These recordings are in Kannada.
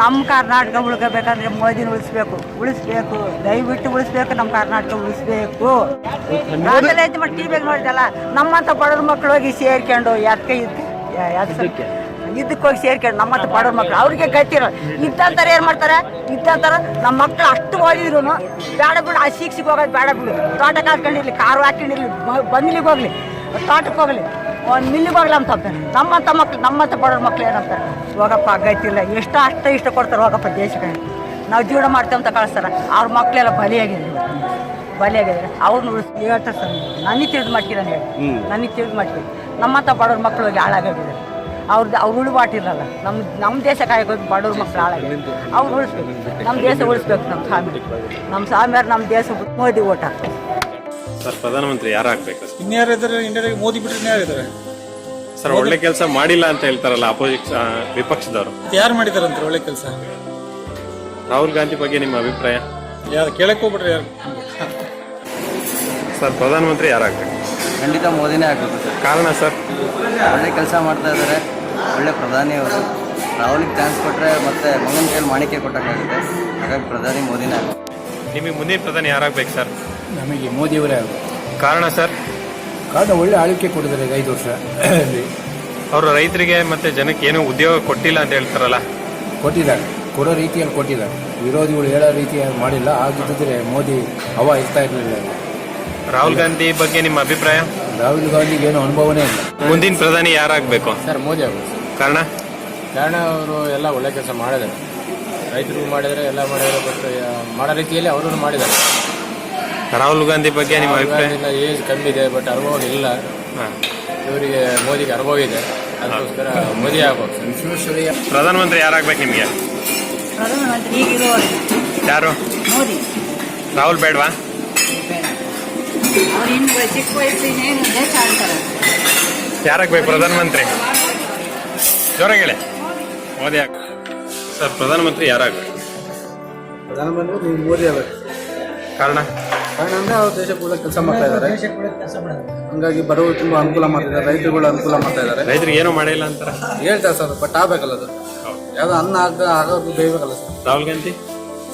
ನಮ್ಮ ಕರ್ನಾಟಕ ಉಳ್ಕೋಬೇಕಂದ್ರೆ ಮೋದಿನ ಉಳಿಸ್ಬೇಕು. ಉಳಿಸ್ಬೇಕು. ದಯವಿಟ್ಟು ಉಳಿಸ್ಬೇಕು ನಮ್ಮ ಕರ್ನಾಟಕ ಉಳಿಸ್ಬೇಕು. ಮತ್ತೆ ಟಿ ವಿಗೆ ನೋಡಿದಲ್ಲ ನಮ್ಮಂತ ಬಡವ್ರ ಮಕ್ಳು ಹೋಗಿ ಸೇರ್ಕೊಂಡು ಎದಕ್ಕೆ ಇದಕ್ಕೆ ಇದಕ್ಕೆ ಹೋಗಿ ಸೇರ್ಕೊಂಡು ನಮ್ಮಂತ ಬಡವ್ರ ಮಕ್ಳು. ಅವ್ರಿಗೆ ಗತಿರೋ ಇದ್ದಂತಾರೆ ಏನು ಮಾಡ್ತಾರೆ? ಇದ್ದಂತಾರೆ ನಮ್ಮ ಮಕ್ಳು ಅಷ್ಟು ಓದಿದ್ರು ಬೇಡ ಬಿಡು ಆ ಶಿಕ್ಷೆಗೆ ಹೋಗೋದು ಬೇಡ ಬಿಡು. ತೋಟಕ್ಕೆ ಹಾಕೊಂಡಿರ್ಲಿ ಕಾರು ಹಾಕೊಂಡಿರ್ಲಿ ಬಂದ್ಲಿಗೆ ಹೋಗ್ಲಿ ತೋಟಕ್ಕೆ ಹೋಗ್ಲಿ. ಒಂದು ಮಿಲ್ಲಿ ಬಾಗ್ಲ ಅಂತ ಅಂತಾರೆ ನಮ್ಮಂತ ಮಕ್ಳು ನಮ್ಮಂಥ ಬಡವ್ರ ಮಕ್ಳು ಏನಂತಾರೆ? ಹೋಗಪ್ಪ ಗೈತಿಲ್ಲ. ಎಷ್ಟು ಅಷ್ಟ ಇಷ್ಟ ಕೊಡ್ತಾರೆ ಹೋಗಪ್ಪ ದೇಶಕ್ಕೆ. ನಾವು ಜೀವನ ಮಾಡ್ತೇವೆ ಅಂತ ಕಳಿಸ್ತಾರೆ ಅವ್ರ ಮಕ್ಕಳೆಲ್ಲ ಬಲಿಯಾಗಿದ್ರು. ಬಲಿಯಾಗಿದ್ದಾರೆ. ಅವ್ರನ್ನ ಉಳಿಸ್ ಹೇಳ್ತಾರೆ ಸರ್ ನನಗೆ ತಿಳಿದು ಮಾಡ್ತೀರ ಹೇಳಿ ನನಗೆ ತಿಳಿದು ಮಾಡ್ತೀವಿ. ನಮ್ಮಂಥ ಬಡವ್ರ ಮಕ್ಕಳು ಹೋಗಿ ಹಾಳಾಗಿದ್ದಾರೆ ಅವ್ರದ್ದು ಅವ್ರು ಉಳುಬಾಟಿರಲ್ಲ. ನಮ್ಮ ನಮ್ಮ ದೇಶ ಕಾಯ್ಕೊಂಡು ಬಡವ್ರ ಮಕ್ಕಳು ಹಾಳಾಗಿ ಅವ್ರು ಉಳಿಸ್ಬೇಕು. ನಮ್ಮ ದೇಶ ಉಳಿಸ್ಬೇಕು ನಮ್ಮ ಸ್ವಾಮಿ. ನಮ್ಮ ಸ್ವಾಮಿಯವ್ರು ನಮ್ಮ ದೇಶ ಮೋದಿ ಓಟ್. ಹಾಕ್ತಾರೆ ಸರ್ ಪ್ರಧಾನಮಂತ್ರಿ ಯಾರಾಗ್ಬೇಕು ಇನ್ಯಾರಿದ್ದಾರೆ ಇಂಡಿಯಾದಾಗ ಮೋದಿ ಬಿಟ್ಟರೆ ಇನ್ಯಾರಿದ್ದಾರೆ ಸರ್ ಒಳ್ಳೆ ಕೆಲಸ ಮಾಡಿಲ್ಲ ಅಂತ ಹೇಳ್ತಾರಲ್ಲ ಅಪೋಸಿಟ್ ವಿಪಕ್ಷದವರು. ಯಾರು ಮಾಡಿದಾರಂತ ಒಳ್ಳೆ ಕೆಲಸ? ರಾಹುಲ್ ಗಾಂಧಿ ಬಗ್ಗೆ ನಿಮ್ಮ ಅಭಿಪ್ರಾಯ? ಯಾರು ಕೇಳಕ್ ಹೋಗ್ಬಿಟ್ರೆ ಯಾರು? ಸರ್ ಪ್ರಧಾನಮಂತ್ರಿ ಯಾರು ಆಗ್ಬೇಕು? ಖಂಡಿತ ಮೋದಿನೇ ಆಗಬೇಕು ಸರ್. ಕಾರಣ ಸರ್? ಒಳ್ಳೆ ಕೆಲಸ ಮಾಡ್ತಾ ಇದ್ದಾರೆ ಒಳ್ಳೆ ಪ್ರಧಾನಿ ಅವರು. ರಾಹುಲಿಗೆ ಚಾನ್ಸ್ ಕೊಟ್ಟರೆ ಮತ್ತೆ ಮಗನ ಕೈಯಲ್ಲಿ ಮಾಣಿಕೆ ಕೊಟ್ಟಾಗುತ್ತೆ ಹಾಗಾಗಿ ಪ್ರಧಾನಿ ಮೋದಿನೇ ಆಗಬೇಕು. ನಿಮಗೆ ಮುಂದಿನ ಪ್ರಧಾನಿ ಯಾರಾಗ್ಬೇಕು ಸರ್? ನಮಗೆ ಮೋದಿಯವರೇ ಆಗಬೇಕು. ಕಾರಣ ಸರ್? ಕಾರಣ ಒಳ್ಳೆ ಆಳ್ವಿಕೆ ಕೊಟ್ಟಿದ್ದಾರೆ ಈಗ ಐದು ವರ್ಷ ಅವರು ರೈತರಿಗೆ ಮತ್ತೆ ಜನಕ್ಕೆ ಏನೂ ಉದ್ಯೋಗ ಕೊಟ್ಟಿಲ್ಲ ಅಂತ ಹೇಳ್ತಾರಲ್ಲ? ಕೊಟ್ಟಿದ್ದಾರೆ. ಕೊಡೋ ರೀತಿಯಲ್ಲಿ ಕೊಟ್ಟಿದ್ದಾರೆ. ವಿರೋಧಿಗಳು ಹೇಳೋ ರೀತಿಯಲ್ಲಿ ಮಾಡಿಲ್ಲ. ಆಗಿದ್ದರೆ ಮೋದಿ ಹವಾ ಇರ್ತಾ ಇರಲಿಲ್ಲ. ರಾಹುಲ್ ಗಾಂಧಿ ಬಗ್ಗೆ ನಿಮ್ಮ ಅಭಿಪ್ರಾಯ? ರಾಹುಲ್ ಗಾಂಧಿಗೆ ಏನು ಅನುಭವನೇ ಇಲ್ಲ. ಮುಂದಿನ ಪ್ರಧಾನಿ ಯಾರಾಗಬೇಕು? ಸರ್ ಮೋದಿ ಆಗಬೇಕು ಕಾರಣ? ಕಾರಣ ಅವರು ಎಲ್ಲ ಒಳ್ಳೆ ಕೆಲಸ ಮಾಡಿದ್ದಾರೆ. ರೈತರು ಮಾಡಿದರೆ ಎಲ್ಲ ಮಾಡಿದರೆ ಬಟ್ ಮಾಡೋ ರೀತಿಯಲ್ಲಿ ಅವರು ಮಾಡಿದ್ದಾರೆ. ರಾಹುಲ್ ಗಾಂಧಿ ಬಗ್ಗೆ ನಿಮ್ಮ ಅಭಿಪ್ರಾಯ? ಏಜ್ ಕಮ್ಮಿ ಇದೆ ಬಟ್ ಅನುಭವ ಇಲ್ಲ. ಹಾ. ಇವರಿಗೆ ಮೋದಿಗೆ ಅನುಭವ ಇದೆ. ಅದಕ್ಕೋಸ್ಕರ ಮೋದಿ ಆಗ್ಬೇಕು ಪ್ರಧಾನಮಂತ್ರಿ ಯಾರಾಗ್ಬೇಕು ನಿಮಗೆ? ಪ್ರಧಾನಮಂತ್ರಿ ಯಾರು? ಮೋದಿ. ರಾಹುಲ್ ಬೇಡವಾ? ಅವ್ರು ಇನ್ನು ಚಿಕ್ಕ ವಯಸ್ಸಿನೇನು ದೇಶ ಆಳ್ತಾರೆ. ಯಾರಾಗ್ಬೇಕು ಪ್ರಧಾನಮಂತ್ರಿ? ಜೋರಾಗಿ ಹೇಳಿ. ಮೋದಿ ಆಗ ಸರ್ ಪ್ರಧಾನಮಂತ್ರಿ ಯಾರಾಗ್ಬೇಕು? ಪ್ರಧಾನಮಂತ್ರಿ ಮೋದಿ ಆಗಬೇಕು. ಕಾರಣ? ಕಾರಣ ಅವ್ರ ದೇಶ ಕೂಡ ಕೆಲಸ ಮಾಡ್ತಾ ಇದ್ದಾರೆ. ಹಂಗಾಗಿ ಬಡವರು ತುಂಬಾ ಅನುಕೂಲ ಮಾಡ್ತಿದ್ದಾರೆ ರೈತರುಗಳು ಅನುಕೂಲ ಮಾಡ್ತಾ ಇದ್ದಾರೆ. ರೈತರಿಗೆ ಏನೂ ಮಾಡಿಲ್ಲ ಅಂತಾರೆ. ಹೇಳ್ತಾರೆ ಸರ್ ಬಟ್ ಆಗ್ಬೇಕಲ್ಲ ಅದು. ಯಾವ್ದು ಅನ್ನ ಆಗ ಆಗೋದು ಬೇಯಬೇಕಲ್ಲ ಸರ್. ರಾಹುಲ್ ಗಾಂಧಿ?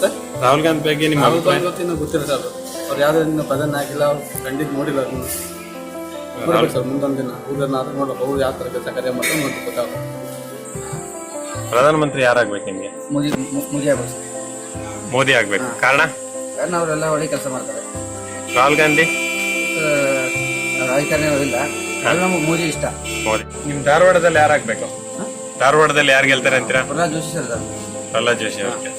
ಸರ್? ರಾಹುಲ್ ಗಾಂಧಿ ಬಗ್ಗೆ ನಿಮ್ಮ ಅಭಿಪ್ರಾಯ? ಗೊತ್ತಿನ ಗೊತ್ತಿಲ್ಲ ಸರ್ ಅವ್ರು ಯಾವುದೇ ಇನ್ನು ಪದನ್ನ ಆಗಿಲ್ಲ ಅವ್ರು ಖಂಡಿತ ನೋಡಿಲ್ಲ ಅದನ್ನ ನೋಡ್ಬೇಕು ಸರ್ ಮುಂದೊಂದು ದಿನ. ಊರನ್ನ ಅದು ನೋಡ್ಬೇಕು. ಅವ್ರು ಯಾವ ಥರ ಕೆಲಸ ಕಾರ್ಯ ಮಾಡ್ತಾರೆ ನೋಡಿ ಗೊತ್ತಾಗುತ್ತೆ ಪ್ರಧಾನಮಂತ್ರಿ ಯಾರಾಗ್ಬೇಕು ನಿಮಗೆ? ಮೋದಿ ಮೋದಿ ಆಗಬೇಕು ಮೋದಿ ಆಗ್ಬೇಕು. ಕಾರಣ? ಅವರೆಲ್ಲ ಒಳ್ಳೆ ಕೆಲಸ ಮಾಡ್ತಾರೆ. ರಾಹುಲ್ ಗಾಂಧಿ? ರಾಜಕಾರಣಿ ಅದು ನಮಗೆ ಮೋದಿ ಇಷ್ಟ. ಮೋದಿ ನಿಮ್ ಧಾರವಾಡದಲ್ಲಿ ಯಾರಾಗ್ಬೇಕು? ಧಾರವಾಡದಲ್ಲಿ ಯಾರು ಗೆಲ್ತಾರೆ ಅಂತೀರಾ? ಪ್ರಹ್ಲಾದ್ ಜೋಶಿ ಸರ್ ಪ್ರಹ್ಲಾದ್ ಜೋಶಿ ಅವ್ರಿಗೆ